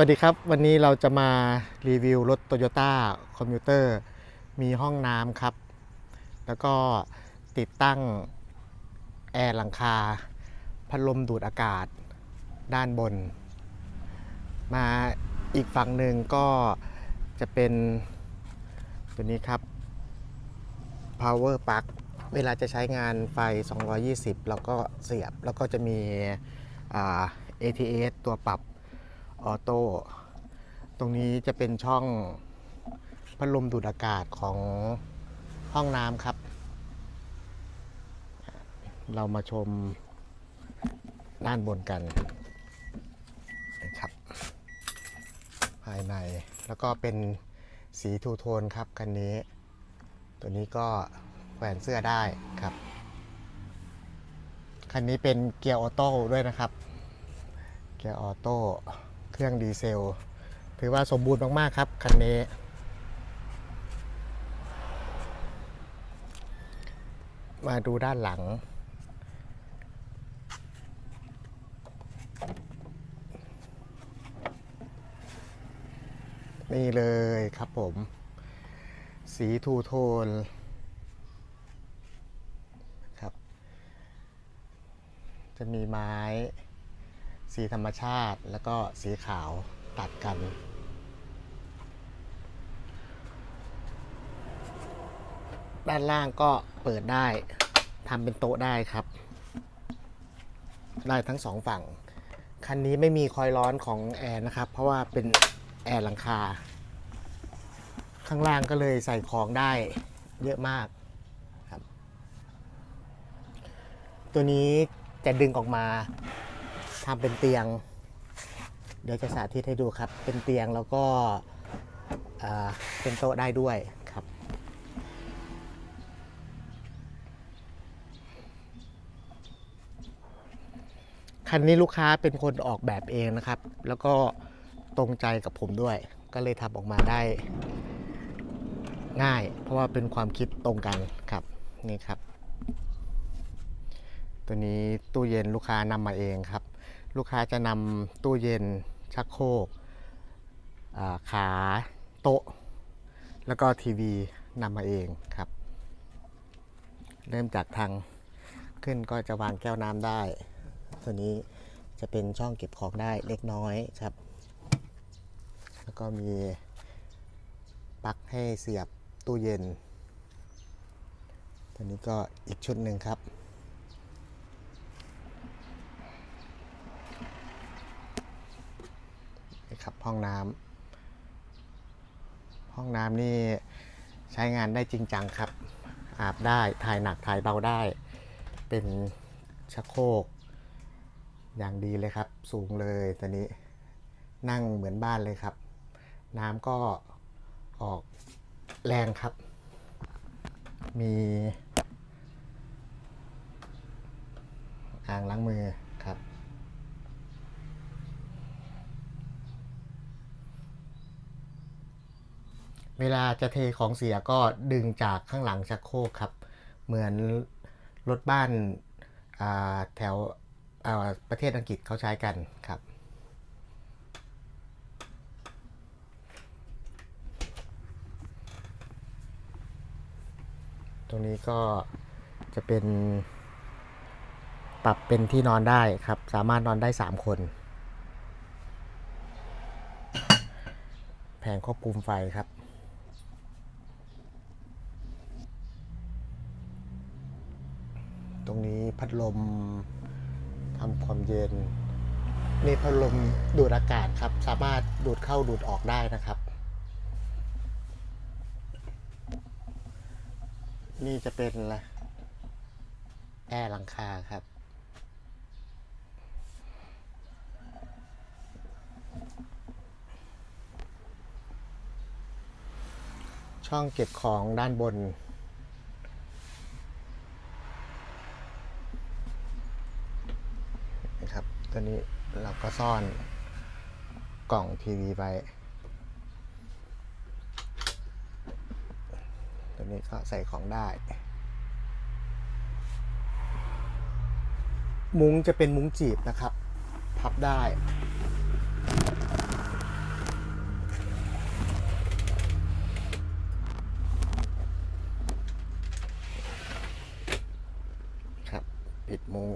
วัสดีครับ วันนี้เราจะมารีวิวรถ Toyota คอมพิวเตอร์มีห้องน้ำครับ แล้วก็ติดตั้งแอร์หลังคา พัดลมดูดอากาศด้านบน มาอีกฝั่งหนึ่งก็จะเป็นตัวนี้ครับ power plug เวลาจะใช้งานไฟ 220เราก็เสียบ แล้วก็จะมีอ่า ATS ตัวปรับ ออโต้ตรงนี้จะเป็นช่องพัดลมดูดอากาศของห้องน้ำครับ เรามาชมด้านบนกันนะครับ ภายในแล้วก็เป็นสีทูโทนครับคันนี้ ตัวนี้ก็แขวนเสื้อได้ครับ คันนี้เป็นเกียร์ออโต้ด้วยนะครับ เกียร์ออโต้ เครื่องดีเซล ถือว่าสมบูรณ์มาก ๆ ครับ คันนี้ มาดูด้านหลัง นี่เลยครับผม สีทูโทนครับจะมีไม้ สีธรรมชาติแล้วก็สีขาวตัดกัน ด้านล่างก็เปิดได้ทำเป็นโต๊ะได้ครับ ได้ทั้งสองฝั่ง คันนี้ไม่มีคอยร้อนของแอร์นะครับ เพราะว่าเป็นแอร์หลังคา ข้างล่างก็เลยใส่ของได้เยอะมากครับ ตัวนี้จะดึงออกมา ทำเป็นเตียง เดี๋ยวจะสาธิตให้ดูครับ เป็นเตียงแล้วก็เป็นโต๊ะได้ด้วยครับ คันนี้ลูกค้าเป็นคนออกแบบเองนะครับ แล้วก็ตรงใจกับผมด้วย ก็เลยทำออกมาได้ง่าย เพราะว่าเป็นความคิดตรงกันครับนี่ครับ ตัวนี้ตู้เย็นลูกค้านำมาเองครับ ลูกค้าจะนำตู้เย็นชักโครกขาโต๊ะ แล้วก็ทีวีนำมาเองครับ เริ่มจากทางขึ้นก็จะวางแก้วน้ำได้ ตัวนี้จะเป็นช่องเก็บของได้เล็กน้อยครับ แล้วก็มีปลั๊กให้เสียบตู้เย็นตัวนี้ก็อีกชุดหนึ่งครับ นี่ครับ ห้องน้ำห้องน้ำนี่ใช้งานได้จริงจังครับ อาบได้ถ่ายหนักถ่ายเบาได้ เป็นชักโครกอย่างดีเลยครับ สูงเลยตัวนี้นั่งเหมือนบ้านเลยครับ น้ำก็ออกแรงครับ มีอ่างล้างมือครับ เวลาจะเทของเสียก็ดึงจากข้างหลังชักโครกครับ เหมือนรถบ้านาแถวประเทศอังกฤษเขาใช้กันครับ ตรงนี้ก็จะเป็นปรับเป็นที่นอนได้ครับ สามารถนอนได้ 3 คน แผงควบคุมไฟครับ ตรงนี้พัดลมทำความเย็นนี่พัดลมดูดอากาศครับ สามารถดูดเข้าดูดออกได้นะครับ นี่จะเป็นอะไรแอร์หลังคาครับช่องเก็บของด้านบน ตัวนี้เราก็ซ่อนกล่องทีวีไปตัวนี้ก็ใส่ของได้ มุ้งจะเป็นมุ้งจีบนะครับ พับได้ครับปิดมุ้ง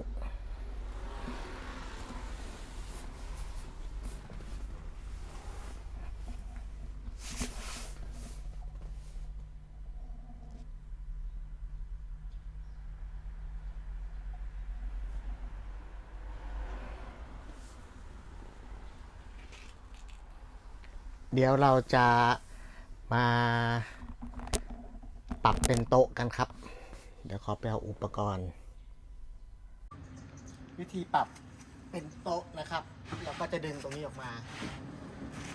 เดี๋ยวเราจะมาปรับเป็นโต๊ะกันครับ เดี๋ยวขอไปเอาอุปกรณ์ วิธีปรับเป็นโต๊ะนะครับ เราก็จะดึงตรงนี้ออกมา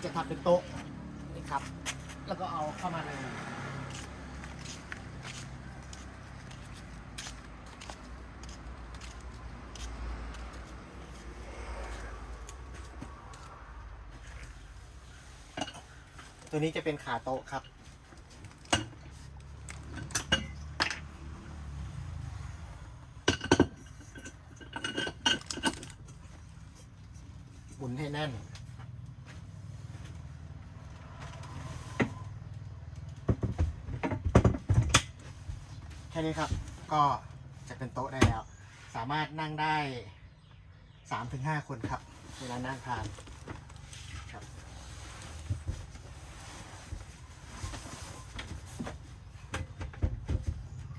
จะทำเป็นโต๊ะนี่ครับ แล้วก็เอาเข้ามาใน ตัวนี้จะเป็นขาโต๊ะครับ หมุนให้แน่นแค่นี้ครับ ก็จะเป็นโต๊ะได้แล้ว สามารถนั่งได้สามถึงห้าคนครับ เวลานั่งทานครับ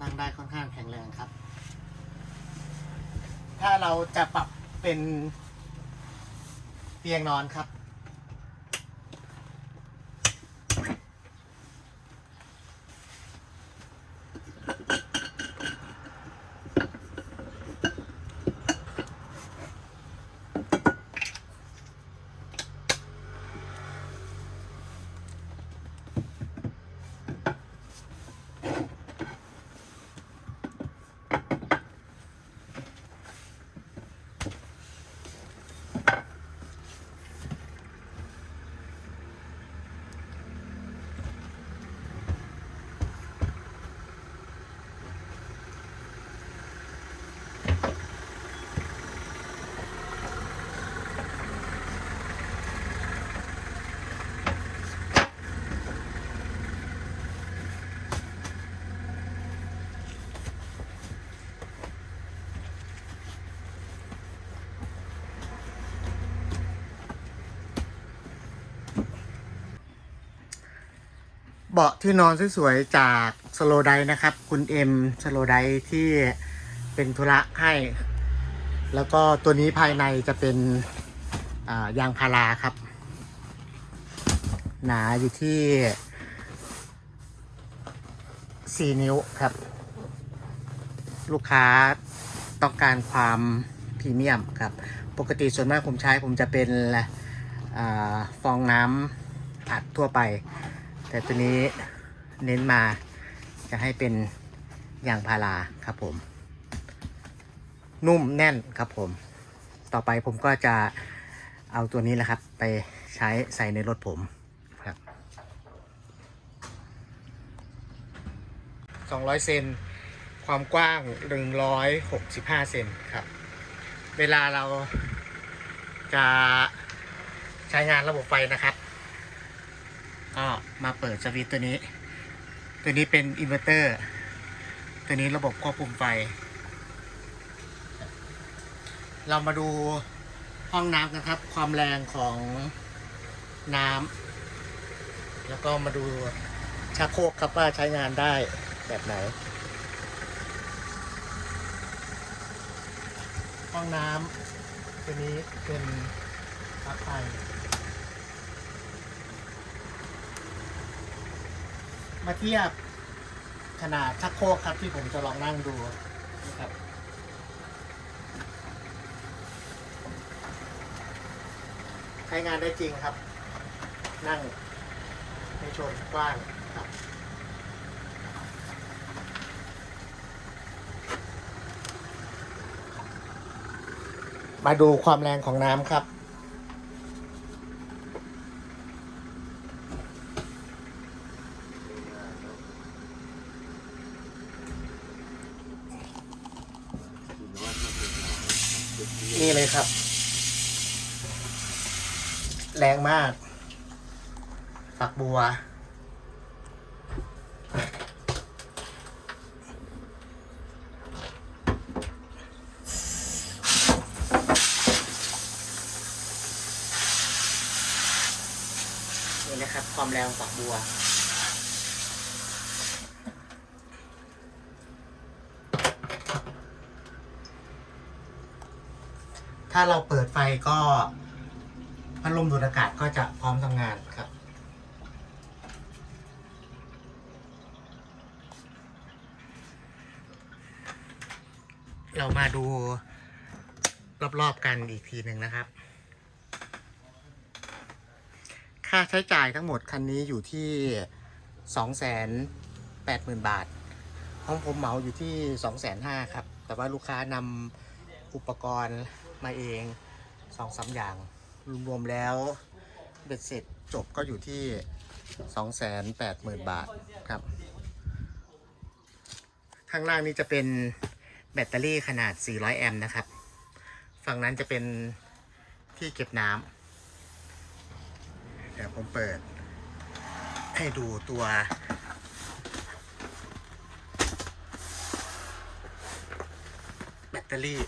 นั่งได้ค่ อนข้างแข็งแรงครับ ถ้าเราจะปรับเป็นเตียงนอนครับ เบาะที่นอนสวยๆจากสโลไดนะครับ คุณเอ็มสโลไดที่เป็นธุระให้ แล้วก็ตัวนี้ภายในจะเป็นยางพาราครับ หนาอยู่ที่ 4 นิ้วครับ ลูกค้าต้องการความพรีเมียมครับ ปกติส่วนมากผมใช้ผมจะเป็นอฟองน้ำอัดทั่วไป แต่ตัวนี้เน้นมาจะให้เป็นยางพาราครับผม นุ่มแน่นครับผม ต่อไปผมก็จะเอาตัวนี้แหละครับ ไปใช้ใส่ในรถผมครับ200 เซนความกว้าง 165 เซนครับ เวลาเราจะใช้งานระบบไฟนะครับ ก็มาเปิดสวิตตัวนี้ ตัวนี้เป็นอินเวอร์เตอร์ ตัวนี้ระบบควบคุมไฟ เรามาดูห้องน้ำกันครับ ความแรงของน้ำแล้วก็มาดูชักโครกครับว่าใช้งานได้แบบไหน ห้องน้ำตัวนี้เป็นปลั๊กไฟ มาเทียบขนาดชักโครกครับที่ผมจะลองนั่งดูนะครับใช้งานได้จริงครับ นั่งในโชนกว้างครับมาดูความแรงของน้ำครับ นี่เลยครับ แรงมาก ฝักบัว นี่นะครับ ความแรงฝักบัว ถ้าเราเปิดไฟก็พัดลมดูดอากาศก็จะพร้อมทำงานครับ เรามาดูรอบๆกันอีกทีหนึ่งนะครับ ค่าใช้จ่ายทั้งหมดคันนี้อยู่ที่ 280,000 บาท ของผมเหมาอยู่ที่ 250,000ครับ แต่ว่าลูกค้านำอุปกรณ์ มาเองสองสาอย่าง รวมๆแล้วเบ็ดเสร็จจบก็อยู่ที่สองแสนแปดหมื่นบาทครับ ข้างล่างนี้จะเป็นแบตเตอรี่ขนาด 400 แอมป์นะครับ ฝั่งนั้นจะเป็นที่เก็บน้ำเดี๋ยวผมเปิด ให้ดูตัวแบตเตอรี่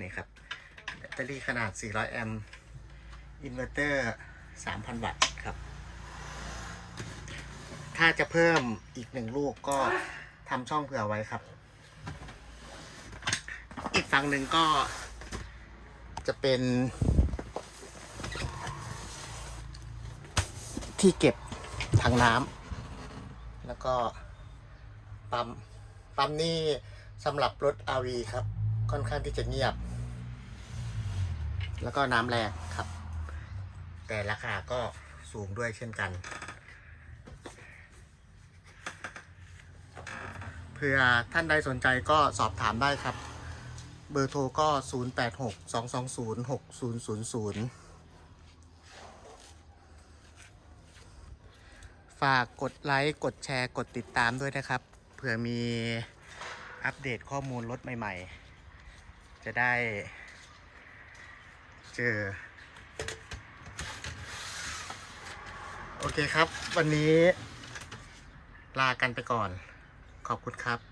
นี่ครับ แบ ตเตอรี่ขนาด 400 แอมป์อินเวอร์เตอร์ 3,000 วัตต์ครับ ถ้าจะเพิ่มอีกหนึ่งลูกก็ทำช่องเผื่อไว้ครับ อีกฝั่งหนึ่งก็จะเป็น ที่เก็บถังน้ำแล้วก็ปั๊ม ปั๊มนี่สำหรับรถ RV ครับ ค่อนข้างที่จะเงียบ แล้วก็น้ำแรงครับ แต่ราคาก็สูงด้วยเช่นกันเผื่อท่านใดสนใจก็สอบถามได้ครับ เบอร์โทรก็ 0862206000 ฝากกดไลค์ กดแชร์ กดติดตามด้วยนะครับ เผื่อมีอัปเดตข้อมูลรถใหม่ ๆ จะได้ เจอ โอเคครับ วันนี้ลากันไปก่อน ขอบคุณครับ